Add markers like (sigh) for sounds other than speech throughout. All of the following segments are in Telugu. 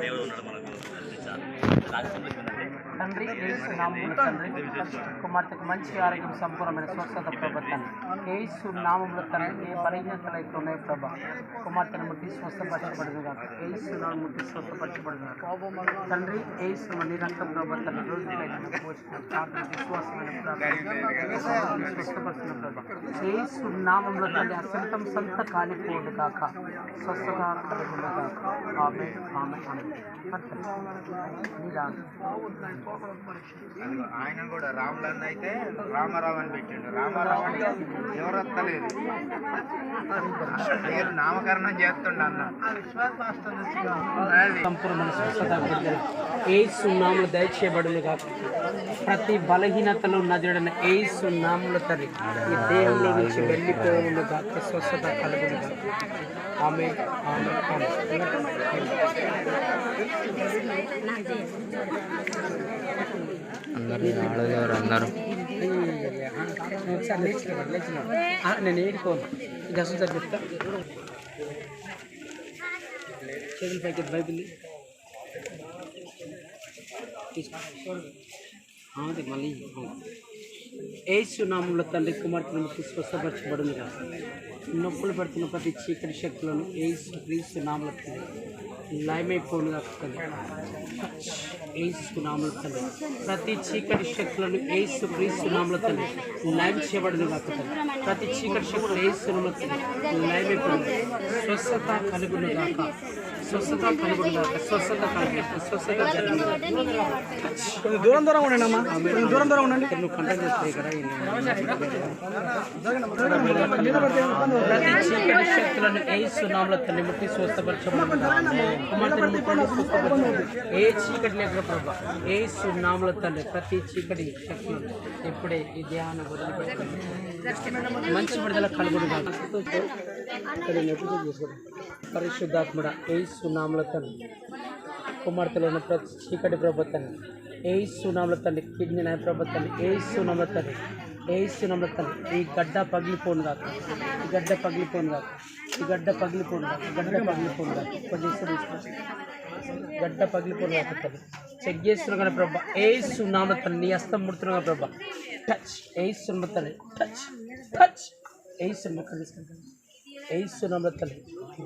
దేవుడు ఉన్నాడు మనకు. రాజకీయంలో తండ్రి ఏసు నామములు తండ్రి కుమార్తెకు మంచి ఆరోగ్యం సంపూర్ణమైన స్వస్థత ప్రభుత్వాన్ని ఏసు నామములు తండ్రి ఏ బలహీనతలు అయితే ఉన్నాయో ప్రభా. కుమార్తెను ముట్టి స్వస్థపరచబడింది కాక ఏసు నామం ముట్టి స్వస్థపరచబడింది కాక తండ్రి ఏసు నీ రక్తం ప్రభుత్వాన్ని రోజుపై పోసిన ప్రార్థన విశ్వాసమైన ప్రార్థన. స్వస్థపరిచిన ప్రభా. ఏసు నామంలో తండ్రి అసంతం సంత కాలిపోదు కాక స్వస్థత కలుగును కాక ఆమె ఆమె ఆమె నిదానం అదిగో ఆయన కూడా రాములన్న అయితే రామారావు అని పెట్టిండు. రామారావు అంటే ఎవరు వస్తలేదు పేరు నామకరణం చేస్తుండ అన్న. నాములు దయచేయబడును కాక ప్రతి బలహీనతలో నదుడన ఏసు నాముల తల్లి. ఈ దేహంలో నుంచి వెళ్ళిపోవును కాక స్వస్థత కలుగును కాక ఆమె ఆమె ఆమె అందరు ఒకసారి నేను ఏడుకోను ఇది అసలు సార్ చెప్తా. చేతుల బైబిల్. తీసుకోండి మళ్ళీ. ఏసునామంలో తండ్రి కుమార్తెను స్వస్థపరచబడింది కాదు నొప్పులు పడుతున్న ప్రతి చీకటి శక్తులను ఏసు క్రీస్తు నామల తండ్రి లయమైపోను తండ్రి. ఏసు నామల తండ్రి. ప్రతి చీకటి శక్తులను ఏసు క్రీస్తు నామల తండ్రి లయం చేయబడిన కాక ప్రతి చీకటి శక్తులు ఏసు నామల తండ్రి లయమైపోను. స్వస్థత కలుగును కాక స్వస్థత స్వస్థత స్వస్థత. కొంచెం దూరం దూరం ఉండండి అమ్మా కొంచెం దూరం దూరం ఉండండి. నువ్వు కంటెంట్ చేస్తాయి కదా ప్రతి చీకటి శక్తులను తల్లి ముట్టి స్వస్థపరచబడి ఏ చీకటి లేక ప్రభా ఏసు నామల తల్లి ప్రతి చీకటి శక్తులను ఇప్పుడే ఈ ధ్యానం వదిలిపెట్టండి మంచి విడుదల కలుగుడు పరిశుద్ధాత్ముడ ఏసు సునాముల తండ్రి కుమార్తెలో ఉన్న ప్రతి చీకటి ప్రభుత్వాన్ని ఏ సునాముల తండ్రి కిడ్నీ నాయ ప్రభుత్వాన్ని ఏ సునాముల తండ్రి ఏ సునాముల తండ్రి ఈ గడ్డ పగిలిపోను కాక ఈ గడ్డ పగిలిపోను కాక ఈ గడ్డ పగిలిపోను కాక గడ్డ పగిలిపోను కాక కొంచెం గడ్డ పగిలిపోను కాక తల్లి. చెక్ చేస్తున్నా కానీ ప్రభా ఏ సునాముల తండ్రి నీ హస్తం ముడుతున్నా ప్రభా టచ్ ఏ సునాముల తల్లి టచ్ టచ్ ఏ సునాముల తల్లి ఏ సునాముల తల్లి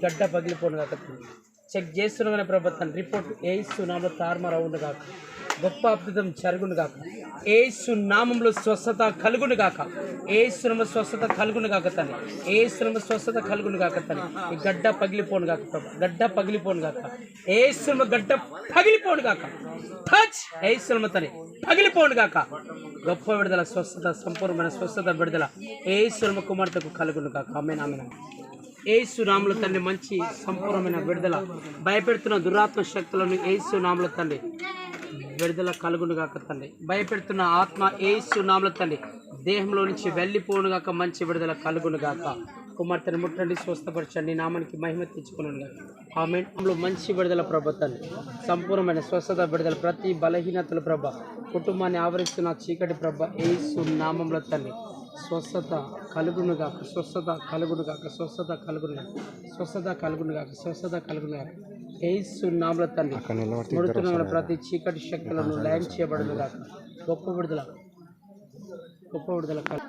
గడ్డ పగిలిపోను కాక తల్లి. చెక్ చేస్తున్నామని ప్రభుత్వం రిపోర్ట్ ఏ సునామలో తారుమారు అవును కాక. గొప్ప అద్భుతం జరుగును గాక ఏసు నామంలో స్వస్థత కలుగును గాక ఏ స్వస్థత కలుగును గాక తను ఏ స్వస్థత కలుగును గాక తను ఈ గడ్డ పగిలిపోను గాక ప్రభు. గడ్డ పగిలిపోను గాక ఏ గడ్డ పగిలిపోను గాక టచ్ ఏ తని పగిలిపోను గాక గొప్ప విడుదల స్వస్థత సంపూర్ణమైన స్వస్థత విడుదల ఏ కుమార్తెకు కలుగును గాక ఆమె నామిన ఏసు నాముల తండ్రి మంచి సంపూర్ణమైన విడుదల. భయపెడుతున్న దురాత్మ శక్తులను ఏసు నాముల తండ్రి విడుదల కలుగునుగాక తండ్రి. భయపెడుతున్న ఆత్మ ఏసు నాముల తండ్రి దేహంలో నుంచి వెళ్ళిపోను గాక మంచి విడుదల కలుగును గాక. కుమార్తెను ముట్టండి స్వస్థపరచండి నామానికి మహిమ తెచ్చుకున్నాను ఆమె మంచి విడుదల ప్రభుత్వాన్ని సంపూర్ణమైన స్వస్థత విడుదల ప్రతి బలహీనతల ప్రభ. కుటుంబాన్ని ఆవరిస్తున్న చీకటి ప్రభ ఏసు నామంలో తండ్రి. స్వస్థత కలుగును గాక స్వస్థత కలుగును గాక స్వస్థత కలుగును గాక స్వస్థత కలుగును గాక స్వస్థత కలుగును గాక. ఏసు నామల తండ్రి ముడుతున్న ప్రతి చీకటి శక్తులను లయం చేయబడును గాక. గొప్ప విడుదల గొప్ప విడుదల కలు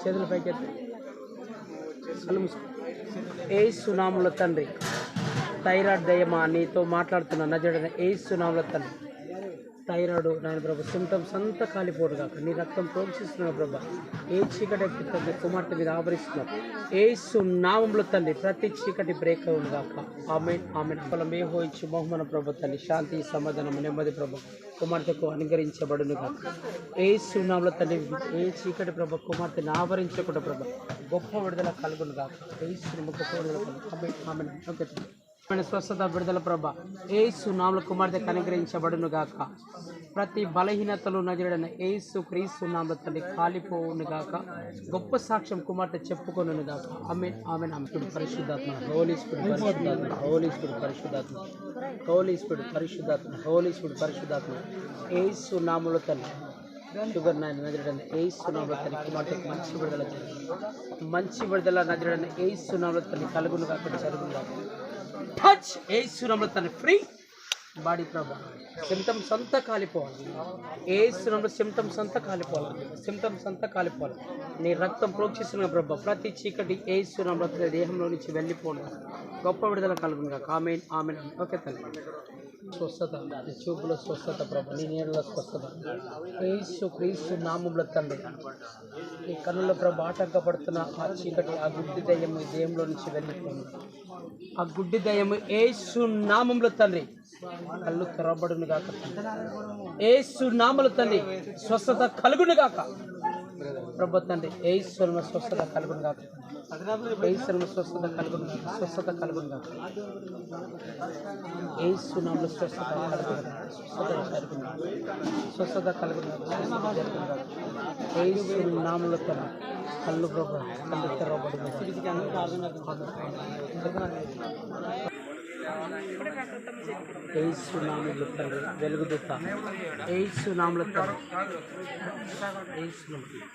చేతుల పైకి ఎత్తి. కళ్ళు మూసుకో. ఏసు నామల తండ్రి థైరాయిడ్ దయమా నీతో మాట్లాడుతున్న నజడన ఏసు నామల తండ్రి. థైరాయిడ్ నాయన ప్రభా సిమ్టమ్స్ అంతా కాలిపోడు కాక నీ రక్తం ప్రోక్షిస్తున్నావు ప్రభా. ఏ చీకటి తండ్రి కుమార్తె మీద ఆవరిస్తున్నావు ఏసు నామంలో తండ్రి ప్రతి చీకటి బ్రేక్ అవును కాక. ఆమె ఆమె ఫలం ఏ హోయించి బహుమన ప్రభు తల్లి శాంతి సమాధానం నెమ్మది ప్రభు. కుమార్తెకు అనుగ్రహించబడును కాక. ఏ నామంలో తండ్రి ఏ చీకటి ప్రభు కుమార్తెని ఆవరించకుండా ప్రభు గొప్ప విడుదల కలుగును కాక. ఏసు గొప్ప విడుదల కలుగు. ఆమె ఆమె ఓకే. స్వస్థత విడుదల ప్రభ. ఏసు నామల కుమార్తె కనుగ్రహించబడును గాక ప్రతి బలహీనతలు నజరడిన ఏసు క్రీస్తు నామల తండ్రి కాలిపోవును గాక గొప్ప సాక్ష్యం కుమార్తె చెప్పుకొను గాక ఆమె ఆమె అమ్ముడు పరిశుద్ధాత్మ హోలీ పరిశుద్ధాత్మ హోలీ పరిశుద్ధాత్మ. హోలీ పరిశుద్ధాత్మ హోలీ పరిశుద్ధాత్మ. ఏసు నామల తండ్రి షుగర్ నైన్ నజరడన ఏసు నామల కుమార్తె కుమార్తెకు మంచి విడుదల మంచి విడుదల నజరడన ఏసు నామల తల్లి కలుగును కాక జరుగును టచ్ ఏసునంలో తన ఫ్రీ బాడీ ప్రభా సిమ్టమ్స్ అంతా కాలిపోవాలి. ఏసునంలో సిమ్టమ్స్ అంతా కాలిపోవాలి. సిమ్టమ్స్ అంతా కాలిపోవాలి. నీ రక్తం ప్రోక్షిస్తున్న ప్రభా ప్రతి చీకటి ఏసునంలో తన దేహంలో నుంచి వెళ్ళిపోవడం గొప్ప విడుదల కలుగునుగా. Amen amen. ఓకే తల్లి. స్వస్థత నీ చూపులో స్వస్థత ప్రభా నీ నీడలో స్వస్థత. ఏసు క్రీస్తు నామంలో తండ్రి. నీ కన్నుల ప్రభా ఆటంకపడుతున్న ఆ చీకటి ఆ గుడ్డి దయ్యం దేహంలో నుంచి వెళ్ళిపోయింది ఆ గుడ్డి దయ్యము ఏసు నామంలో తండ్రి. కళ్ళు తెరబడును గాక ఏసు నామలు తండ్రి స్వస్థత కలుగును గాక ప్రభుత్వండి తండ్రి ఏశ్వరమ స్వస్థత కలుగును గాక. ఏశ్వరమ స్వస్థత కలుగును గాక. స్వస్థత కలుగును గాక. ఏసు నామల స్వస్థత కలుగును గాక. స్వస్థత కలుగును స్వస్థత కలుగును స్వస్థత జరుగును గాక. ఏసు నామల కళ్ళు ప్రభు కళ్ళు తెరవబడింది ఏసు నామములో తండ్రి వెలుగుదుత. ఏసు నామములో తండ్రి ఏసు నామములో.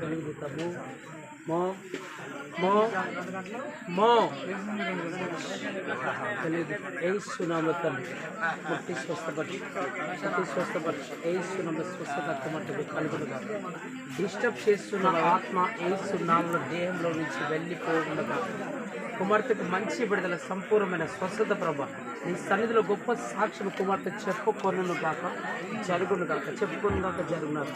వెలుగుదుత. మో. మో. మో. మో. వెలుగుదుత ఏసు నామములో తండ్రి ముట్టి స్వస్థపడి ముట్టి స్వస్థపడి ఏసు నామములో స్వస్థత కుమార్తెకు డిస్టర్బ్ చేస్తున్న ఆత్మ ఎయిడ్స్ నామములో దేహంలో నుంచి వెళ్ళిపోకుండా కుమార్తెకు మంచి విడుదల సంపూర్ణమైన స్వస్థత ప్రభ. నీ సన్నిధిలో గొప్ప సాక్షులు కుమార్తె చెప్పుకొను కాక జరుగును కాక చెప్పుకొను కాక జరుగున్నారు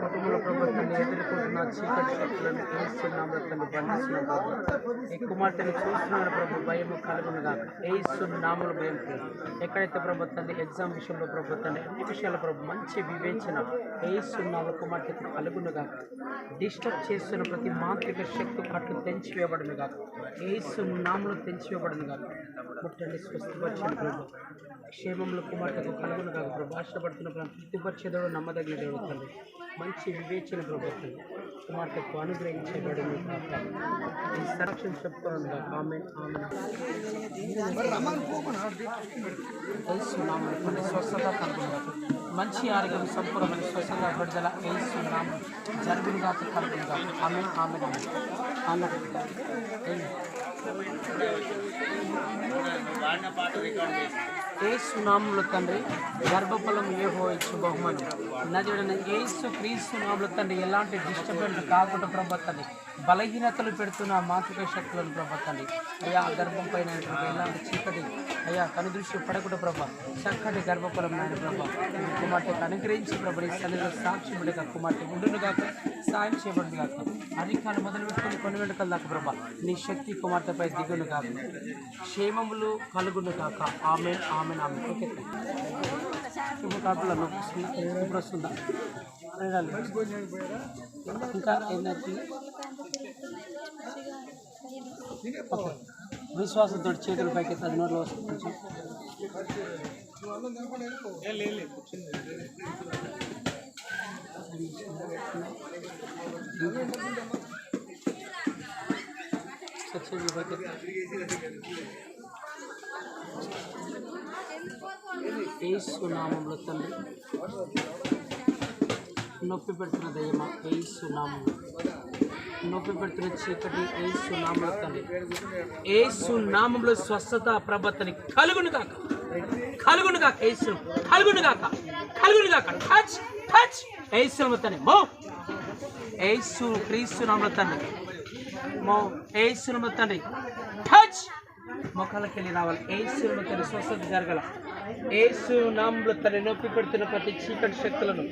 కుటుంబంలో ప్రభుత్వం ఎదుర్కొంటున్న చీకటి శక్తులను ఏస్తున్నాము తల్లి ఈ కుమార్తెను చూస్తున్నాను ప్రభు భయం కలుగును కాక ఏస్తున్నాములు భయం ఎక్కడైతే ప్రభుత్వం ఎగ్జామ్ విషయంలో ప్రభుత్వాన్ని అన్ని విషయాల ప్రభు మంచి వివేచన ఏస్తున్నాము కుమార్తెకు కలుగును డిస్టర్బ్ చేస్తున్న ప్రతి మాంత్రిక శక్తి కట్లు తెంచివేయబడును కాక ఏసునాములు తెంచివేయబడును కాక ముట్టండి స్వస్థపరిచిన ప్రభు క్షేమంలో కుమార్తెకు కలుగును కాక ప్రభు ఆశపడుతున్న తృప్తిపరిచేదోడు నమ్మదగిన దేవుడు తండ్రి మంచి వివేచన ప్రభుత్వం కుమార్తెకు అనుగ్రహించబడును కాక ఈ సంరక్షణ చెప్పుకోను ఆమె ఆమె స్వస్థత కలుగును మంచి ఆరోగ్యం సంపూర్ణమైన స్వస్థత విడుదల ఏసునామం జరుగును కాక కలుగును ఆమె ఆమె ఆమె ఆమె ఏ నామంలో తండ్రి గర్భఫలం ఏహో ఇచ్చు బహుమానం. నా చూడండి ఏసు క్రీస్తు నామంలో తండ్రి ఎలాంటి డిస్టర్బెన్స్ కాకుండా ప్రభుత్వండి బలహీనతలు పెడుతున్న మాతృక శక్తులను ప్రభతండి అయ్యా ఆ గర్భం పైన ఎలాంటి చీకటి అయ్యా కనుదృష్టి పడకుండా ప్రభ చక్కటి గర్భఫలం నాడు ప్రభ కుమార్తెకు అనుగ్రహించి ప్రభ ఈ సన్నిధిలో సాక్షి బిడ్డగా కుమార్తె ఉండును కాక సాయం చేయబడును కాక అధికారులు మొదలు పెట్టుకుని కొన్ని వెంటకల దాకా ప్రభ నీ శక్తి కుమార్తెపై దిగును కాక క్షేమములు కలుగును కాక ఆమె ఆమె ఆమె ఓకే. ఇప్పుడు ఇప్పుడు వస్తుందా ఇంకా ఏంటంటే విశ్వాసంతో చేతుల పైకి అది నోట్లో వస్తుంది కొంచెం చేతుల ఏసు నామంలో తండ్రి. నొప్పి పెడుతున్న దయ్యమా? ఏసు నొప్పి పెడుతున్న చీకటి ఏసు నామంలో తండ్రి. ఏసు నామంలో స్వస్థత ప్రభతని కలుగును కాక కలుగును కాక ఏసు కలుగును కాక కలుగును కాక టచ్ టచ్. ఏసు నామంలో తండ్రి. మో. ఏసు క్రీస్తు నామంలో తండ్రి. మో. ఏసు నామంలో తండ్రి. టచ్. ముఖాలకు వెళ్ళి రావాలి ఏసును తన స్వస్థత జరగల ఏసు నాంలో తన నొప్పి పెడుతున్న ప్రతి చీకటి శక్తులను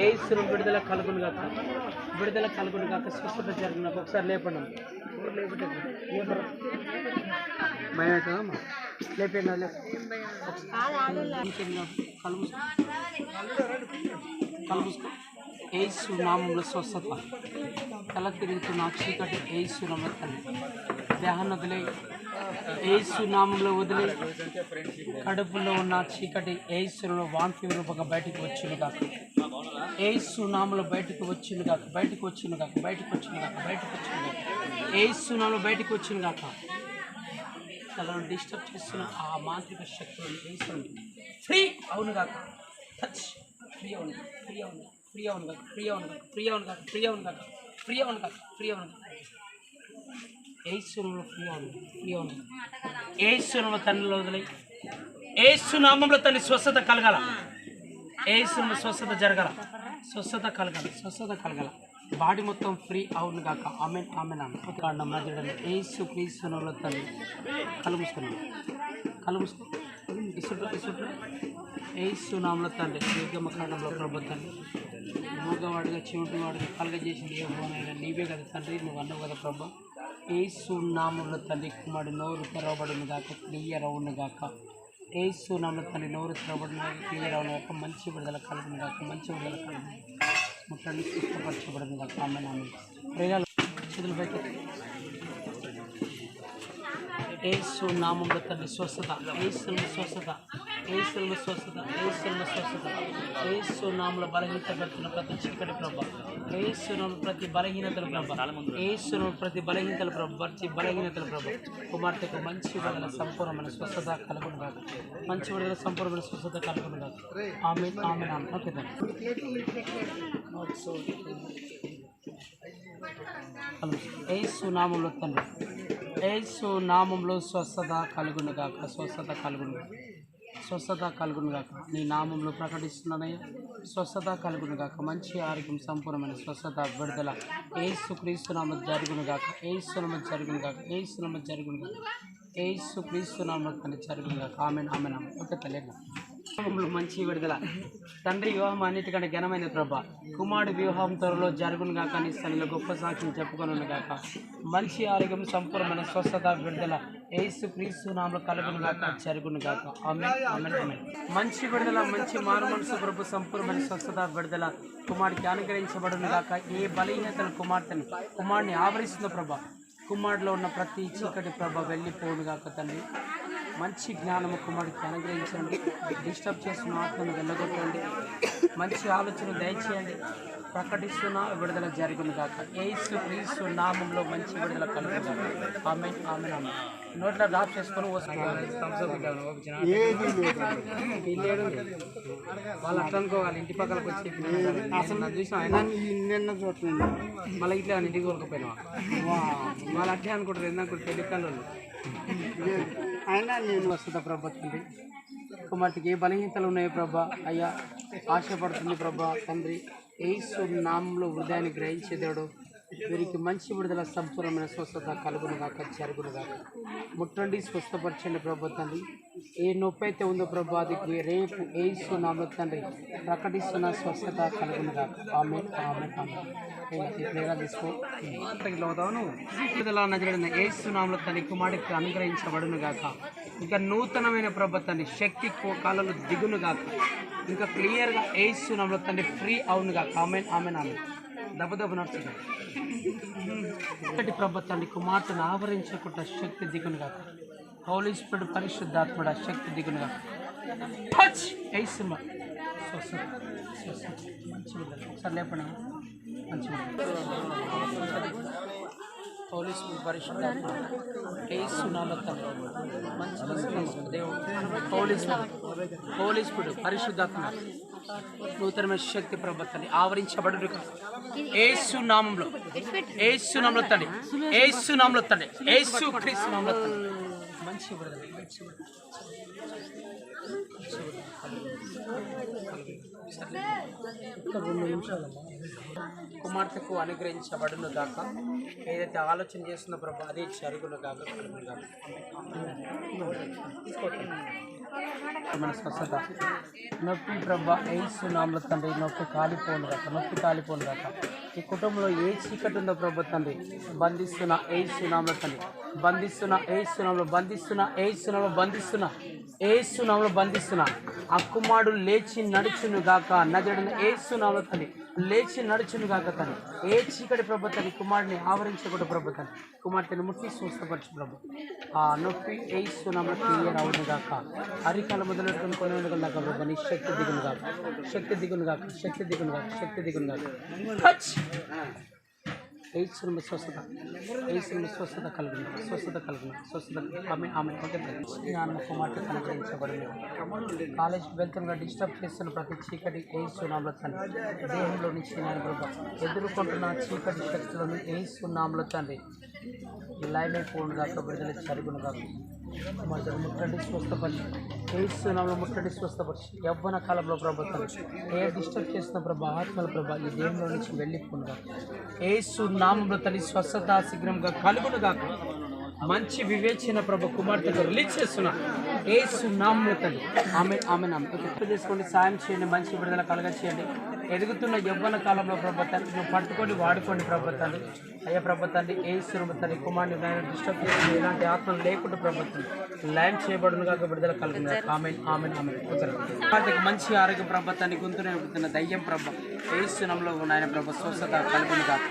ఏసును విడుదల కలుగును కాక విడుదల కలుగును కాక స్వస్థత జరిగిన ఒకసారి లేపండి లేపండి. లేపరు. భయం అవుతుందమ్మా ఏసు నామంలో స్వస్థత. తల తిరుగుతున్న చీకటి ఏసు నామంలో తండ్రి దేహాన్ని వదిలే ఏసు నామంలో వదిలే కడుపులో ఉన్న చీకటి ఏసులో వాంతి రూపంగా బయటకు వచ్చింది కాక. ఏసు నామంలో బయటకు వచ్చింది కాక బయటకు వచ్చింది కాక బయటకు వచ్చింది కాక బయటకు వచ్చింది కాక. ఏసు నామంలో బయటకు వచ్చింది కాక. తలను డిస్టర్బ్ చేస్తున్న ఆ మాంత్రిక శక్తులను వేస్తుంది ఫ్రీ అవును కాక. టచ్. ఫ్రీ అవును ఫ్రీ అవును. ఫ్రీ అవును కాక ఫ్రీ అవును కాక ఫ్రీ అవును కాక ఫ్రీ అవును కాక ఫ్రీ అవును కాక ఫ్రీ అవును కాక ఏసునంలో ఫ్రీ అవును ఫ్రీ అవును ఏసునంలో తండ్రిలో వదిలే ఏసునామంలో తన స్వస్థత కలగాల. ఏసునంలో స్వస్థత జరగాల. స్వస్థత కలగాల స్వస్థత కలగాల. బాడీ మొత్తం ఫ్రీ అవును కాక ఆమెన్ ఆమెన్ అన్న. కాండం మధ్యలో ఏసు క్రీస్తునంలో తల్లి. కళ్ళు మూసుకున్నాను కళ్ళు మూసుకో. ఇసుడు ఇసుడు ఏసు నామల తండ్రి యుగమ కాండంలో ప్రభు తండ్రి మూగవాడిగా చెవిటి వాడిగా కలగ చేసింది ఏ భవనైనా నీవే కదా తండ్రి నువ్వు అన్నావు కదా ప్రభా. ఏసు నామంలో తల్లి కుమారుడు నోరు తెరవబడిన గాక క్లియర్ అవును గాక. ఏసు నామల తల్లి నోరు తెరవబడిన క్లియర్ అవును గాక మంచి విడుదల కలుగును గాక మంచి విడుదల కలుగును. ముట్టండి సుఖపరచబడింది గాక ఆమె ప్రేరాలు చేతులు పైకి ఏసు నామంలో తండ్రి స్వస్థత ఏసు స్వస్థత ఏసుల స్వస్థత ఏసుల స్వస్థత. ఏసు నామల బలహీనత ప్రతి చీకటి ప్రభ. ఏసు ప్రతి బలహీనతల ప్రభ. ఏసు ప్రతి బలహీనతల ప్రభ. ప్రతి బలహీనతల ప్రభ. కుమార్తెకు మంచి విడుదల సంపూర్ణమైన స్వస్థత కలుగును కాదు మంచి విడుదల సంపూర్ణమైన స్వస్థత కలుగును కాదు ఆమె ఆమె నామ ఓకే ఏసు నామంలో తండ్రి. ఏసు నామంలో స్వస్థత కలుగును కాక స్వస్థత కలుగును స్వస్థత కలుగును గాక నీ నామంలో ప్రకటిస్తున్నానయ్యా స్వస్థత కలుగునుగాక. మంచి ఆరోగ్యం సంపూర్ణమైన స్వస్థత విడుదల. ఏసు క్రీస్తునామ జరుగునుగాక. ఏసునామ జరుగునుగాక. ఏసునామ జరుగునుగాక. ఏసు క్రీస్తునామ తన జరుగునుగాక. ఆమె ఆమె నామ ఓకే తెలియదు మంచి విడుదల. తండ్రి వివాహం అన్నిటికంటే ఘనమైన ప్రభ. కుమారుడు వివాహం త్వరలో జరుగును గాక నీ స్థలంలో గొప్ప సాక్ష్యం చెప్పుకొను గాక మంచి ఆరోగ్యం సంపూర్ణమైన స్వస్థత విడుదల. ఏసు క్రీస్తు నామలు కలుగును గాక జరుగును గాక ఆమె ఆమె మంచి విడుదల మంచి మారు మనసు ప్రభు సంపూర్ణమైన స్వస్థత విడుదల కుమారుడికి అనుగ్రహించబడును గాక ఏ బలహీనతలు కుమార్తెను కుమారుడిని ఆవరిస్తున్న ప్రభ కుమారుడిలో ఉన్న ప్రతి చీకటి ప్రభ వెళ్ళిపోను గాక తండ్రి. మంచి జ్ఞానము కుమారుడికి అనుగ్రహించండి. డిస్టర్బ్ చేస్తున్న ఆత్మను వెళ్ళగొట్టండి. మంచి ఆలోచన దయచేయండి. ప్రకటిస్తున్న విడుదల జరుగును కాక ఏసు క్రీస్తు నామంలో మంచి విడుదల కలుగును ఆమె ఆమె ఆమె నోట్లో డ్రాప్ చేసుకొని వాళ్ళు అట్లా అనుకోవాలి ఇంటి పక్కలకు వచ్చి అసలు చూసిన ఆయన నిన్న మళ్ళీ ఇట్లా ఇంటికి కొనుక్కపోయినా వాళ్ళు అట్లే అనుకుంటారు ఎందుకు టెలికాల్ వాళ్ళు అయినా నేను వస్తుందా ప్రభా తండ్రి. కుమార్తెకి ఏ బలహీనతలు ఉన్నాయి ప్రభా అయ్యా ఆశపడుతుంది ప్రభా తండ్రి. ఏసు నామంలో హృదయాన్ని గ్రహించే దేవుడు. వీరికి మంచి విడుదల సంపూర్ణమైన స్వస్థత కలుగును కాక జరుగును ముట్టండి స్వస్థపరచండి ప్రభు తండ్రి. ఏ నొప్పి అయితే ఉందో ప్రభు అది రేపు ఏసు తండ్రి ప్రకటిస్తున్న స్వస్థత కలుగునుగాక. ఆమె ఆమె ఆమె. తీసుకో. ఇట్లా విడుదల నజరడిన తన కుమారుడికి అనుగ్రహించబడును గాక ఇంకా నూతనమైన ప్రభు తండ్రి శక్తి కో- కాలంలో దిగును కాక ఇంకా క్లియర్గా ఏసు తండ్రి ఫ్రీ అవును గాక ఆమె ఆమె ఆమె. దెబ్బ దెబ్బ నడుచుగా ఒకటి ప్రభ తండ్రి కుమార్తెను ఆవరించకుండా శక్తి దిగును గాక హౌలీ స్పిరిట్ పరిశుద్ధాత్మడ శక్తి దిగును గాక టచ్ ఏసు మా స్వస్థత స్వస్థత మంచి విడుదల ఒకసారి లేపండి. మంచి పోలీస్ పరిశుద్ధాత్మ ఏసునామ తండ్రి. మంచి విశ్వాసం దేవుడు. పోలీస్ పోలీస్ పరిశుద్ధాత్మ నూతనమైన శక్తి ప్రభుత్వాన్ని ఆవరించబడు ఏసు నామంలో ఏసు నామంలో తండ్రి ఏసు నామంలో తండ్రి ఏసు క్రీస్తు నామంలో తండ్రి కుమార్తెకు అనుగ్రహించబడును గాక ఏదైతే ఆలోచన చేస్తున్న ప్రభు అదే చరుగును గాక మన స్వస్థత నొప్పి ప్రభ ఏసు నామల తండ్రి నొప్పి కాలిపోను కాక నొప్పి కాలిపోను కాక ఈ కుటుంబంలో ఏ చీకటి ఉందో ప్రభు తండ్రి బంధిస్తున్న ఏసు నామల తండ్రి. బంధిస్తున్న ఏసు బంధిస్తున్నా బంధిస్తున్న బంధిస్తున్నా నామలో బంధిస్తున్న. బంధిస్తున్నా ఆ కుమారుడు లేచి నడుచును గాక నజడిన ఏసునామలో తల్లి లేచి నడుచును గాక తను ఏ చీకటి ప్రభుత్వాన్ని కుమారుడిని ఆవరించకూడదు ప్రభుత్వాన్ని కుమార్తెను ముట్టి స్వస్థపరచు ప్రభు. ఆ నొప్పి ఏసునామలో క్లియర్ అవును గాక. అరికాల మొదలెట్టుకుని కొన్ని దాకా ప్రభు నీ శక్తి దిగును గాక. శక్తి దిగును గాక శక్తి దిగును గాక శక్తి దిగును గాక. ఏసుని స్వస్థత. ఏసుని స్వస్థత కలుగును. స్వస్థత కలుగును. స్వస్థత ఆమె ఆమె ఓకే కుమార్తె అనుగ్రహించబడింది కాలేజ్ వెళ్తున్న డిస్టర్బ్ చేస్తున్న ప్రతి చీకటి ఏసు నామలో తండ్రి దేహంలో నుంచి నేను ప్రభు ఎదుర్కొంటున్న చీకటి శక్తులను ఏసు నామలో తండ్రి ఈ లైన్ అయిపోను కాక విడుదల జరుగును కాక. కుమార్తెను ముట్టండి స్వస్థపరిచి ఏసు నామలో ముట్టండి స్వస్థపరిచి యవ్వన కాలంలో ప్రభుత్వం ఏ డిస్టర్బ్ చేస్తున్న ప్రభా ఆత్మల ప్రభా ఈ దేహంలో నుంచి వెళ్ళిపోనుగా ఏసు నామంలో తల్లి స్వస్థత శీఘ్రంగా కలుగును మంచి వివేచన ప్రభు కుమార్తెకు రిలీజ్ చేస్తున్నా ఏసు నామంలో తల్లి ఆమె ఆమె నామ. గుర్తు చేసుకోండి. సాయం చేయండి. మంచి విడుదల కలగ చేయండి. ఎదుగుతున్న యవ్వన కాలంలో ప్రభుత్వాన్ని నువ్వు పట్టుకొని వాడుకోండి ప్రభుత్వాన్ని అయ్యా ప్రభుత్వాన్ని ఏ తల్లి కుమార్ని నాయన డిస్టర్బ్ చేసి ఇలాంటి ఆత్మలు లేకుండా ప్రభుత్వం ల్యాండ్ చేయబడును కాక విడుదల కలుగుతుంది ఆమె ఆమె ఆమె కుమార్తెకు మంచి ఆరోగ్య ప్రభుత్వాన్ని గొంతునే పుట్టిన దయ్యం ప్రభ. ఏసునంలో నాయన ప్రభ స్వస్థత కలుగును కాక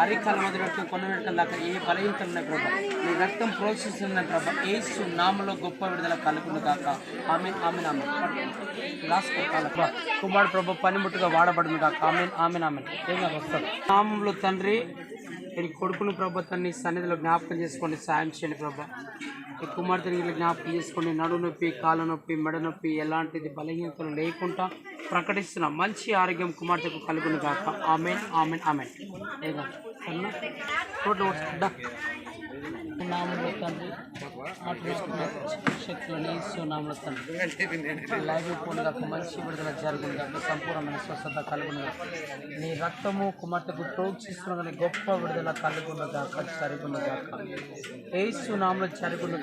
అరికాల మొదలెట్టు కొనబెట్టడం దాకా ఏ బలహీనతలు ఉన్నాయి ప్రభా? నీ రక్తం ప్రోత్సహిస్తున్నాయి ప్రభా. ఏసు నామలో గొప్ప విడుదల కలుగును కాక ఆమె ఆమె నామ లాస్ట్ కుమారుడు ప్రభు పనిముట్టుగా వాడబడును కాక ఆమె ఆమె ఆమె ఏం కాదు వస్తారు నామంలో తండ్రి ఈ కొడుకును ప్రభా తన్ని సన్నిధిలో జ్ఞాపకం చేసుకోండి సాయం చేయండి ప్రభా. ఈ కుమార్తెని వీళ్ళు జ్ఞాపకం చేసుకోండి నడు నొప్పి కాళ్ళ నొప్పి మెడ నొప్పి ఎలాంటిది బలహీనతలు లేకుండా ప్రకటిస్తున్న మంచి ఆరోగ్యం కుమార్తెకు కలుగును కాక ఆమె ఆమెన్ ఆమె లేదా నామములో తండ్రి ఆటోమేటిక్గా శక్తులను ఇస్తూ నామలో తండ్రి లైవ్ ఫోన్ మంచి విడుదల జరుగుతుంది సంపూర్ణమైన స్వస్థత కలుగును. నీ రక్తము కుమార్తెకు ప్రోక్షిస్తున్న గొప్ప విడుదల కలుగును గాక జరుగును గాక. ఏసు నామలో జరుగును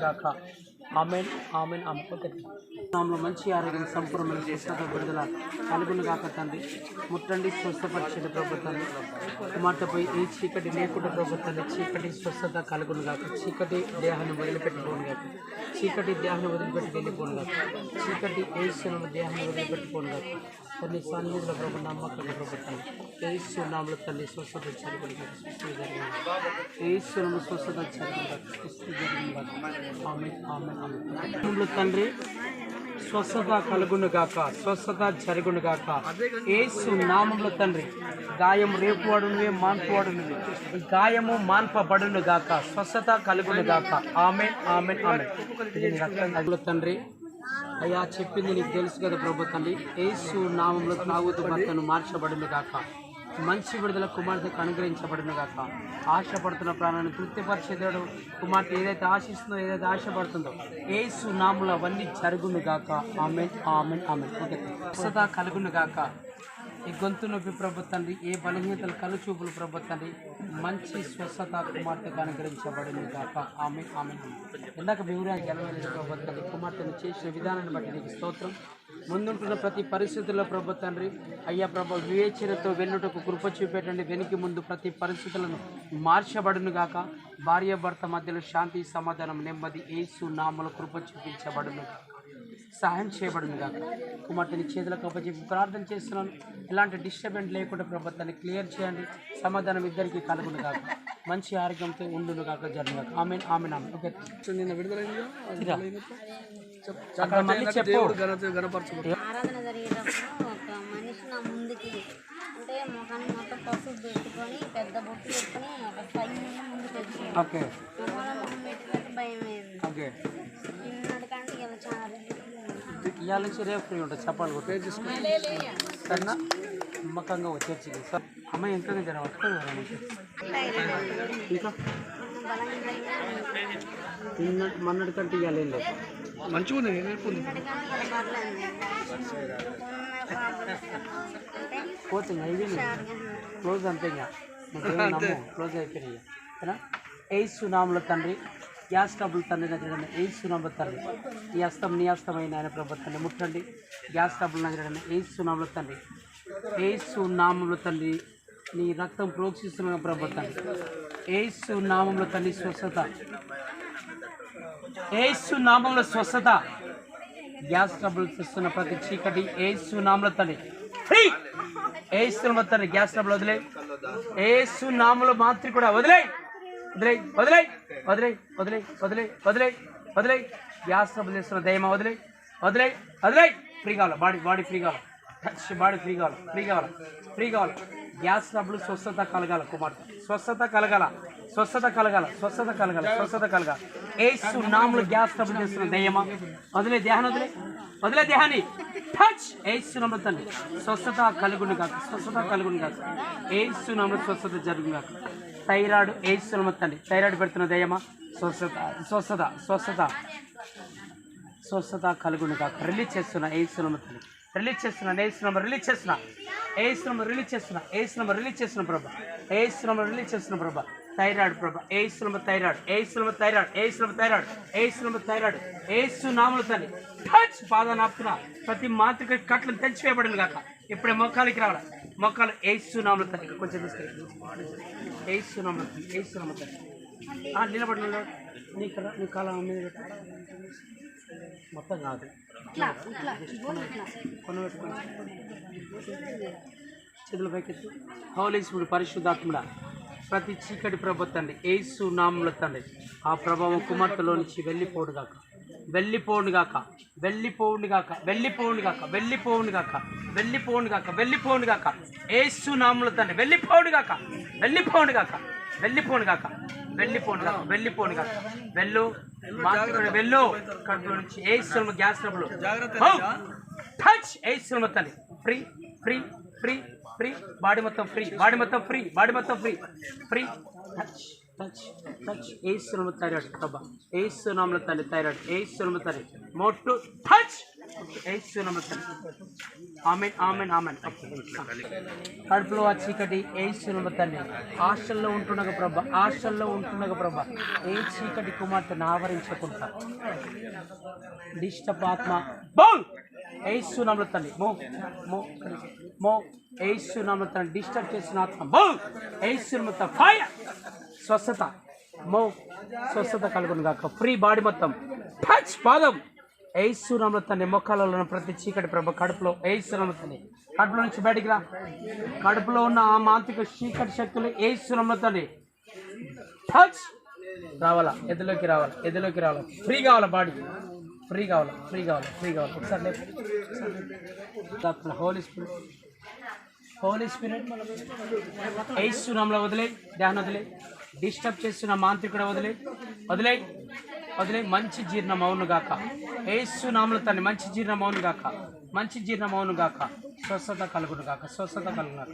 ఆమెన్ ఆమెన్ ఆమె మంచి ఆరోగ్యం సంపూర్ణమైన స్వస్థత విడుదల కలుగును గాక తండ్రి. ముట్టండి స్వస్థపరిచండి ప్రభుత్వాన్ని కుమార్తెపై ఏ చీకటి లేకుండా ప్రభుత్వాన్ని చీకటి స్వస్థత కలుగును కాక చీకటి దేహాన్ని వదిలిపెట్టుకోను కాక చీకటి దేహాన్ని వదిలిపెట్టి వెళ్ళిపోను కాక చీకటి ఏసును దేహాన్ని వదిలిపెట్టుకోను కాక కొన్ని సన్నిధిలో ప్రభు నమ్మకం ప్రభుత్వాన్ని ఏసు నామల తల్లి స్వస్థత జరుగును స్వస్థత జరుగును ఏసును స్వస్థత తండ్రి స్వస్థత కలుగును గాక స్వస్థత జరుగును గాక. ఏసు నామంలో తండ్రి గాయం రేపువాడునువే మాన్పువాడునువే. గాయము మాన్పబడును గాక స్వస్థత కలుగును గాక. ఆమె ఆమె ఆమె రక్తం. తండ్రి అయ్యా చెప్పింది నీకు తెలుసు కదా ప్రభు తల్లి ఏసు నామంలో తాగుతూ భర్తను మార్చబడింది కాక మంచి విడుదల కుమార్తెకు అనుగ్రహించబడును కాక ఆశపడుతున్న ప్రాణాన్ని తృప్తిపరిచేదాడు కుమార్తె ఏదైతే ఆశిస్తుందో ఏదైతే ఆశపడుతుందో ఏసు నాములు అవన్నీ జరుగును గాక. ఆమె ఆమె ఆమె సదా కలుగును గాక. ఈ గొంతు నొప్పి ప్రభుత్వండి ఏ బలహీనతలు కలుచూపులు ప్రభుత్వండి మంచి స్వస్థత కుమార్తెకు అనుగ్రహించబడింది కాక ఆమె ఆమె. ఇందాక వివరాలు గెలవలేదు ప్రభుత్వం కుమార్తెను చేసిన విధానాన్ని బట్టి నీకు స్తోత్రం. ముందుంటున్న ప్రతి పరిస్థితుల్లో ప్రభుత్వండి తండ్రి అయ్యా ప్రభు వివేచనతో వెన్నుటకు కృప చూపేటండి వెనికి ముందు ప్రతి పరిస్థితులను మార్చబడును గాక. భార్య భర్త మధ్యలో శాంతి సమాధానం నెమ్మది ఏసు నామల కృప చూపించబడును. గాక సహాయం చేయబడును గాక. కుమార్తెని చేతులకు అప్పచెప్పి ప్రార్థన చేస్తున్నాను. ఎలాంటి డిస్టర్బెన్స్ లేకుండా ప్రభుత్వాన్ని క్లియర్ చేయండి. సమాధానం ఇద్దరికి కలుగును గాక. మంచి ఆరోగ్యంతో ఉండును గాక జరుగును గాక. ఆమె ఆమె ఆమె ఓకే. నిన్న ఆరాధన జరిగేటప్పుడు ఒక మనిషి నా ముందుకి అంటే ముఖాన్ని మొత్తం పసుపు పెట్టుకొని పెద్ద బొట్టు పెట్టుకొని ఒక సైన్ ముందుకు వచ్చింది ఓకే భయం ఓకే. ఇవాళ నుంచి రేపు ఫ్రీ ఉంటుంది చెప్పాలి కొట్టి. సరేనా? నమ్మకంగా వచ్చేసి సార్. అమ్మాయి ఎంత జర వస్తుంది ఇంకా మొన్నటి కంటే ఇవాళ ఏం లేదు. మంచిగా ఉంది పోతుంది అయిపోయింది క్లోజ్ అంతే ఇంకా. (laughs) క్లోజ్ అయిపోయినాయి ఓకేనా ఎయిస్ సునాముల తండ్రి. గ్యాస్ ట్రబుల్ తండ్రి నగరడమే ఎయిస్ సునాముల తండ్రి. ఈ అస్తం నీ అస్తమైన ఆయన ప్రభుత్వాన్ని ముట్టండి. గ్యాస్ ట్రబుల్ నగరడమే ఎయిస్ సునాముల తండ్రి. ఏసు నామముల తండ్రి. నీ రక్తం ప్రోక్షిస్తున్న ప్రభుత్వాన్ని ఏసు నామంలో తండ్రి స్వస్థత. ఏసు నామంలో స్వస్థత. గ్యాస్ ట్రబుల్ తెస్తున్న ప్రతి చీకటి ఏసు నామల తండ్రి. ఫ్రీ ఏసు తండ్రి గ్యాస్ ట్రబుల్ వదిలే. ఏసు నామములో మాత్రం కూడా వదిలే. వదిలే వదిలే వదిలే వదిలే వదిలే వదిలే వదిలే గ్యాస్ ట్రబుల్ చేస్తున్న దయమా వదిలే వదిలే వదిలే ఫ్రీ కావాలి? బాడీ బాడీ ఫ్రీ కావాలి? టచ్ బాడీ ఫ్రీ కావాలి? ఫ్రీ కావాలి? ఫ్రీ కావాలి? గ్యాస్ ట్రబుల్ స్వస్థత కలగాల కుమార్తె. స్వస్థత కలగాల స్వస్థత కలగాల స్వస్థత కలగాల స్వస్థత కలగాల. ఏసు నాములు గ్యాస్ ట్రబుల్ చేస్తున్న దయ్యమా? వదిలే దేహాన్ని వదిలే వదిలే దేహాన్ని. టచ్ ఏసు నమ్మ తండ్రి స్వస్థత కలుగుని కాక స్వస్థత కలుగుని కాక ఏసు నమ్మ స్వస్థత జరుగును కాక థైరాయిడ్ ఏజ్ మొత్తండి థైరాయిడ్ పెడుతున్న దయమా స్వస్థత స్వస్థత స్వస్థత స్వస్థత కలుగుని కాక రిలీజ్ చేస్తున్న ఏజ్ మొత్తండి రిలీజ్ చేస్తున్నాను నంబర్ రిలీజ్ చేస్తున్నా ఏస్తున్నాము రిలీజ్ చేస్తున్నా నంబర్ రిలీజ్ చేసిన ప్రభా ఏస్తున్నాము రిలీజ్ చేస్తున్న ప్రభా థైరాయిడ్ ప్రభా ఏస్తున్నాము థైరాయిడ్ సులభ థైరాయిడ్ ఏస్తున్నాము థైరాయిడ్ ఏస్తున్నాము థైరాయిడ్ ఏసు నాములు తల్లి టచ్ బాధ నాపుతున్నా ప్రతి మాతృక కట్లను తెచ్చివేయబడింది కాక ఇప్పుడే మొక్కాలకి రావడం మొక్కలు నామల తల్లి కొంచెం తీసుకెళ్ళి. నామల తల్లి ఏసు నామల తల్లి ఆ, నిలబడి నీ కళ నీ కాల మీద. మొత్తం కాదు. చేతుల పైకెత్తు. హౌలేశ్వరుడు పరిశుద్ధాత్ముడ. ప్రతి చీకటి ప్రభుత్వండి ఏసు నామముల తండ్రి. ఆ ప్రభావం కుమార్తెలో నుంచి వెళ్ళిపోడు గాక. వెళ్ళిపోండు గాక వెళ్ళిపోండు గాక వెళ్ళిపోండు గాక వెళ్ళిపోండు గాక వెళ్ళిపోండు గాక వెళ్ళిపోండు గాక ఏసు నామముల తండ్రి వెళ్ళిపోండు గాక వెళ్ళిపోండు గాక వెళ్ళిపోండు గాక వెళ్ళిపోండు గాక వెళ్ళిపోండు గాక వెళ్ళు. వెళ్ళు కడుపులో నుంచి Yesu gas trouble. Touch Yesu తల్లి free free free free. Body మొత్తం ఫ్రీ బాడీ మొత్తం ఫ్రీ బాడీ మొత్తం free. Free touch. Touch touch Yesu thyroid ప్రభా ఏసు నామల తల్లి థైరాయిడ్ ఏసు తల్లి మోటు టచ్ ఏసు తల్లి ఆమెన్ ఆమెన్ ఆమెన్ కడుపులో ఆ చీకటి ఏసు తల్లి హాస్టల్లో ఉంటుండగ ప్రభా హాస్టల్లో ఉంటుండగ ప్రభా ఏ చీకటి కుమార్తెను ఆవరించకుండా. డిస్టర్బ్ ఆత్మ బౌల్ ఏసు నామల తల్లి మో మో మో ఏసు నామల తల్లి డిస్టర్బ్ చేసిన ఆత్మ. బౌల్ ఏసు నామల ఫైర్ స్వస్థత. మో స్వస్థత కలుగును గాక. ఫ్రీ బాడీ మొత్తం. టచ్ పాదం. ఏసు నామల మొక్కలలో ఉన్న ప్రతి చీకటి ప్రభ కడుపులో. ఏసు నామల కడుపులో నుంచి బయటికి రా. కడుపులో ఉన్న ఆ మాంతిక చీకటి శక్తులు ఏసు నామల టచ్ రావాలా? ఎదులోకి రావాలా? ఎదులోకి రావాలా? ఫ్రీ కావాలా బాడీ? ఫ్రీ కావాలా? ఫ్రీ కావాలా? ఫ్రీ కావాలి? ఒకసారి హోలీ స్పిరిట్. Holy spirit. ఏసునాంలో వదిలే. ధ్యానం వదిలే. డిస్టర్బ్ చేస్తున్న మాంత్రికుడు వదిలే వదిలే వదిలే మంచి జీర్ణం అవును గాక ఏసునాములు తన్ని మంచి జీర్ణం అవును గాక మంచి జీర్ణమవును గాక. స్వస్థత కలుగును గాక. స్వస్థత కలుగును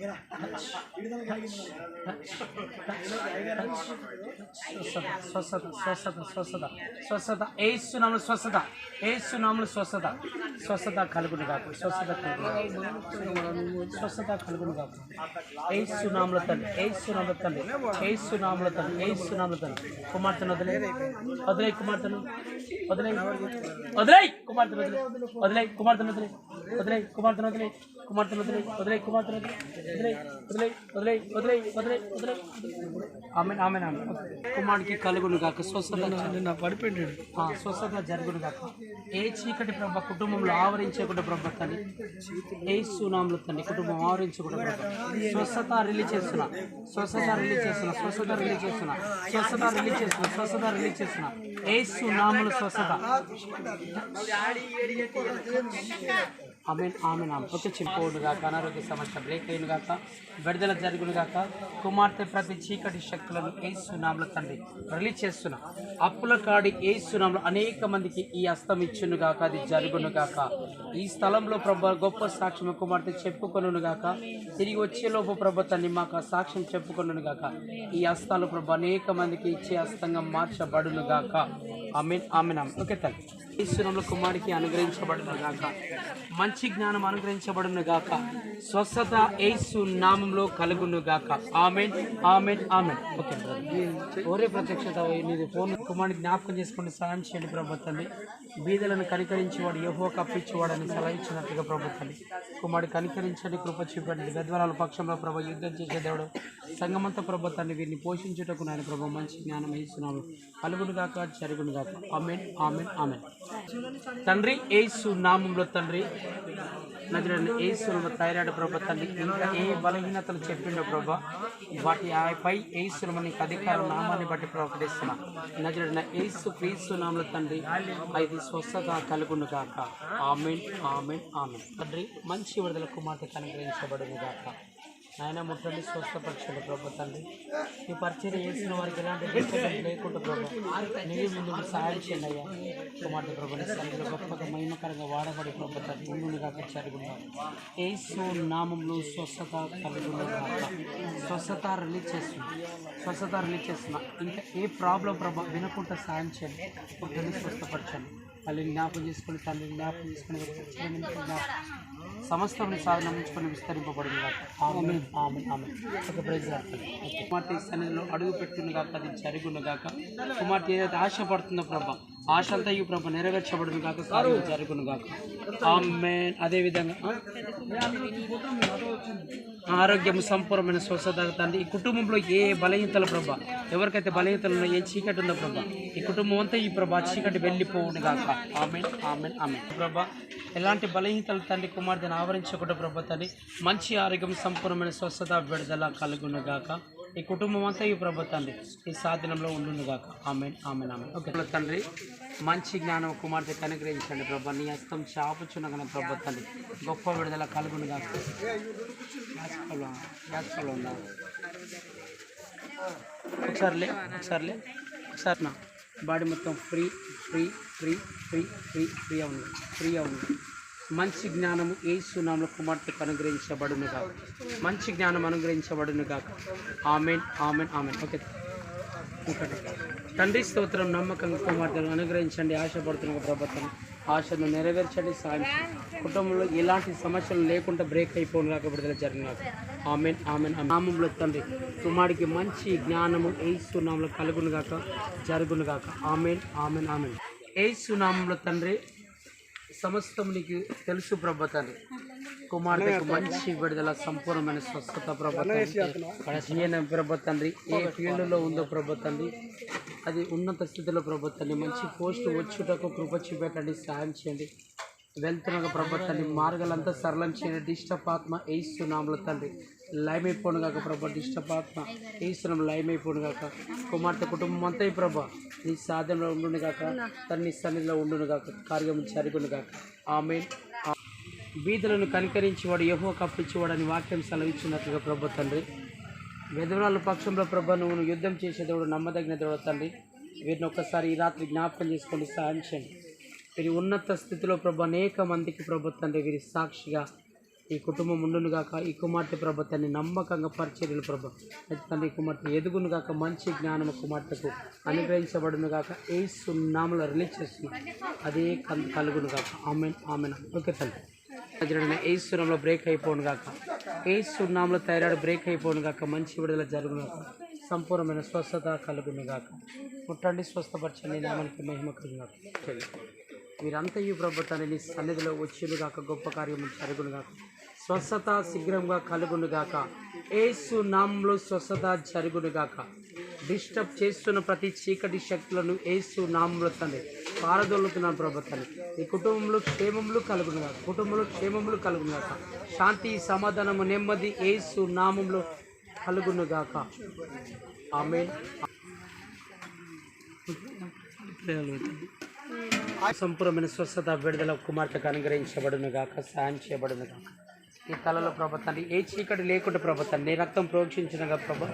స్వస్థత స్వస్థత స్వస్థత స్వస్థత. ఏసునాములు స్వస్థత. ఏసునాములు స్వస్థత. స్వస్థత కలుగును గాక. స్వస్థత కలుగును స్వస్థత కలుగును గాక. ఏస్తున్నాముల తల్లి. ఏస్తున్నాముల తల్లి. ఏస్తున్నాముల తల్లి. ఏస్తున్నాముల తల్లి. కుమార్తెను వదిలే వదిలే కుమార్తెను. వదిలే వదిలే కుమార్తెను వదిలే వదిలే కుమార్తెను వదిలే వదిలే కుమార్తెను వదిలే కుమార్తెను వదిలే వదిలే కుమార్తెను వదిలే వదిలే వదిలే వదిలే వదిలే వదిలే ఆమె ఆమె ఆమె కుమారుడికి కలుగును గాక స్వస్థత నిన్న పడిపోయాడు. స్వస్థత జరుగును గాక ఏ చీకటి ప్రభ కుటుంబంలో ఆవరించకుండా ప్రభ తల్లి ఏ సునాములు తల్లి కుటుంబం ఆవరించకుండా ప్రభ స్వస్థత రిలీజ్ చేస్తున్నా. స్వస్థత రిలీజ్ చేస్తున్నా స్వస్థత రిలీజ్ చేస్తున్నా. స్వస్థత రిలీజ్ చేస్తున్నా స్వస్థత రిలీజ్ చేస్తున్నా. ఏ సునాములు స్వస్థత? ఆమెన్ ఓకే పుట్టి కాక అనారోగ్య సమస్య బ్రేక్ అయినగాక విడుదల జరుగునుగాక కుమార్తె ప్రతి చీకటి శక్తులను ఏ సునాంలో తండ్రి రిలీజ్ చేస్తున్నా. అప్పుల కాడి ఏ సునాంలో అనేక మందికి ఈ అస్తం ఇచ్చునుగాక అది జరుగును కాక. ఈ స్థలంలో ప్రభ గొప్ప సాక్ష్యం కుమార్తె చెప్పుకొనుగాక తిరిగి వచ్చేలోపు ప్రభ తన్ని మాకు సాక్ష్యం చెప్పుకొనుగాక ఈ అస్తాలు ప్రభ అనేక మందికి ఇచ్చే అస్తంగా మార్చబడునుగాక ఆమెన్ ఆమెన్ ఓకే తండ్రి ఈశ్వరంలో కుమారికి అనుగ్రహించబడును గాక మంచి జ్ఞానం అనుగ్రహించబడును గాక స్వస్థత ఏసు నామంలో కలుగును గాక ఆమెన్ ఆమెన్ ఆమెన్. ఓకే ఓరే ప్రత్యక్షత నీది ఫోన్ కుమారుని జ్ఞాపకం చేసుకుని సహాయం చేయండి ప్రభుత్వం బీదలను కనికరించేవాడు యహో కప్పించేవాడని సలహా ఇచ్చినట్టుగా ప్రభుత్వం కుమారుడు కనికరించండి కృప చూపండి గద్వాల పక్షంలో ప్రభు యుద్ధం చేసే దేవుడు సంగమంత ప్రభుత్వాన్ని వీరిని పోషించుటకు నాయన ప్రభు మంచి జ్ఞానం ఇస్తున్నాము కలుగును గాక ఆమెన్ ఆమెన్ ఆమెన్. తండ్రి ఏసు నామంలో తండ్రి నజరని ఏసులో థైరాయిడ్ ప్రభుత్వాన్ని తండ్రి ఇంకా ఏ బలహీనతలు చెప్పిండో ప్రభా వాటి పై ఏసులు నీకు అధికారం నామాన్ని బట్టి ప్రకటిస్తున్నా నజరడిన ఏసు క్రీస్తు నామంలో తండ్రి ఐదు స్వస్థత కలుగును గాక. Amen amen amen. తండ్రి మంచి విడుదల కుమార్తె అనుగ్రహించబడును గాక. నాయన ముట్టండి స్వస్థపరచండి ప్రభు తండ్రి. ఈ పరిచయం చేసిన వారికి ఎలాంటి డిస్టర్బెన్స్ లేకుండా ప్రభు నీవే ముందు సహాయం చేయండి అయ్యా. కుమార్తె ప్రభుని సన్నిధిలో గొప్పగా మహిమకరంగా వాడబడి ప్రభు తండ్రి ముందుగా కచ్చారుగుండా ఏసు నామంలో స్వస్థత కలుగును స్వస్థత రిలీజ్ చేస్తుంది స్వస్థత రిలీజ్ చేస్తున్నా. ఇంకా ఏ ప్రాబ్లం ప్రభా వినకుండా సాయం చేయండి. ముట్టండి స్వస్థపరచండి. మళ్ళీ జ్ఞాపకం చేసుకుని తండ్రి జ్ఞాపకం చేసుకుని జ్ఞాపకం సమస్తం సాధన ఉంచుకొని విస్తరింపబడింది కాక ఆమె ఆమె ఆమె ఒక ప్రైజ్ కుమార్తె సన్నిధిలో అడుగు పెట్టిన కాక అది జరుగును గాక కుమార్తె ఏదైతే ఆశపడుతుందో ప్రభ ఆశ ఈ ప్రభ నెరవేర్చబడును కాక సాధన జరుగును కాక ఆమె అదేవిధంగా ఆరోగ్యం సంపూర్ణమైన స్వస్థత తండ్రి. ఈ కుటుంబంలో ఏ బలహీనతల ప్రభ? ఎవరికైతే బలహీనతలు ఉన్నాయో ఏ చీకటి ఉందో ప్రభ? ఈ కుటుంబం అంతా ఈ ప్రభా చీకటి వెళ్ళిపోవును కాక ఆమె ఆమె ఆమె ప్రభ ఎలాంటి బలహీనతలు తండ్రి కుమార్తెను ఆవరించకుండా ప్రభ తండ్రి మంచి ఆరోగ్యం సంపూర్ణమైన స్వస్థత విడుదల కలుగును గాక. ఈ కుటుంబం అంతా ఈ ప్రభు తండ్రి ఈ సాధనంలో ఉండును గాక. ఆమె ఆమె ఆమె ఓకే. తండ్రి మంచి జ్ఞానం కుమార్తె అనుగ్రహించండి ప్రభా. నీ హస్తం చూడగానే ప్రభు తండ్రి గొప్ప విడుదల కలుగును గాక. యాస్పల్లో యాస్పల్లో ఉందా? ఒకసారిలే ఒకసారిలే ఒకసారి నా. బాడీ మొత్తం free free free free free free అవును ఫ్రీ అవును. మంచి జ్ఞానము ఏ సునాముల కుమార్తెకు అనుగ్రహించబడును కాక మంచి జ్ఞానం అనుగ్రహించబడును కాక ఆమెన్ ఆమెన్ ఆమెన్. ఓకే. ఒకటి తండ్రి స్తోత్రం నమ్మకంగా కుమార్తెను అనుగ్రహించండి. ఆశపడుతున్న ప్రభుత్వం. ఆశను నెరవేర్చండి. సాయం కుటుంబంలో ఎలాంటి సమస్యలు లేకుండా బ్రేక్ అయిపోను కాక విడుదల జరిగిన ఆమెన్ ఆమెన్ నామంలో తండ్రి కుమారుడికి మంచి జ్ఞానము ఏ సునామంలో కలుగును గాక జరుగును గాక ఆమెన్ ఆమెన్ ఆమెన్. ఏ సునామంలో తండ్రి సమస్తం నీకు తెలుసు ప్రభ కుమార్తె కుమార్తెకు మంచి విడుదల సంపూర్ణమైన స్వస్థత ప్రభ తండ్రి ప్రభ తండ్రి ఏ ఫీల్డ్లో ఉందో ప్రభ తండ్రి అది ఉన్నత స్థితిలో ప్రభ తండ్రి. మంచి పోస్ట్ వచ్చుటకు కృప చూపెట్టండి సహాయం చేయండి. వెళ్తున్నగా ప్రభా తండ్రి మార్గాలంతా సరళం చేయండి. డిస్టర్బ్ ఆత్మ ఏస్తున్నాములు తండ్రి. లయమైపోను కాక ప్రభా డిస్టర్బ్ ఆత్మ ఏస్తున్నాం లయమైపోను కాక కుమార్తె కుటుంబం అంతా ఈ ప్రభా నీ సాధనలో ఉండును కాక తన నీ సన్నిధిలో ఉండును కాక కార్యం జరుగును కాక ఆమె బీదులను కనికరించేవాడు యహో కప్పించేవాడు అని వాక్యం సెలవిచ్చినట్లుగా ప్రభు తండ్రి. వెధవరాల పక్షంలో ప్రభ నువ్వు యుద్ధం చేసేదేవుడు నమ్మదగిన దేవుడు తండ్రి. వీరిని ఒక్కసారి ఈ రాత్రి జ్ఞాపకం చేసుకొని సాయం చేయండి. వీరి ఉన్నత స్థితిలో ప్రభ అనేక మందికి ప్రభ తండ్రి వీరి సాక్షిగా ఈ కుటుంబం ఉండునుగాక ఈ కుమార్తె ప్రభుత్వాన్ని తండ్రి నమ్మకంగా పరిచర్యలు ప్రభు. తండ్రి ఈ కుమార్తె ఎదుగును గాక మంచి జ్ఞానము కుమార్తెకు అనుగ్రహించబడునుగాక ఏ సున్నాములు రిలీజ్ చేస్తున్నాం. అదే కల్ కలుగును గాక. ఆమె ఆమెన్. ఓకే తండ్రి. వజ్రమైన ఏ సురంలో బ్రేక్ అయిపోను గాక. ఏ సున్నాంలో థైరాయిడ్ బ్రేక్ అయిపోను గాక. మంచి విడుదల జరుగును గాక. సంపూర్ణమైన స్వస్థత కలుగును గాక. ముట్టండి స్వస్థపరచండి. నామానికి మహిమ కలుగును గాక వీరంతా ఈ ప్రభుత్వాన్ని సన్నిధిలో వచ్చిను గొప్ప కార్యము జరుగును గాక స్వస్థత శీఘ్రంగా కలుగును గాక ఏసు నామంలో స్వస్థత జరుగును గాక డిస్టర్బ్ చేస్తున్న ప్రతి చీకటి శక్తులను ఏసు నామంలో తండ్రి పారదొల్లుతున్నాను ప్రభుత్వాన్ని. ఈ కుటుంబంలో క్షేమములు కలుగునుగాక కుటుంబంలో క్షేమములు కలుగునుగాక. శాంతి సమాధానము నెమ్మది ఏసు నామంలో కలుగునుగాక. ఆమె సంపూర్ణమైన స్వస్థత విడుదల కుమార్తెకు అనుగ్రహించబడును గాక సాయం చేయబడును గాక ఈ తలలో ప్రభుత్వాన్ని ఏ చీకటి లేకుండా ప్రభుత్వాన్ని నీ రక్తం ప్రోక్షించినగా ప్రభు.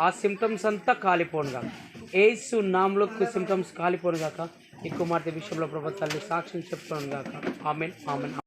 ఆ సిమ్టమ్స్ అంతా కాలిపోను కాక ఏసు నామ్లో సిమ్టమ్స్ కాలిపోను గాక ఈ కుమార్తె విషయంలో ప్రభుత్వాన్ని సాక్ష్యం చెప్తాను గాక ఆమెన్ ఆమెన్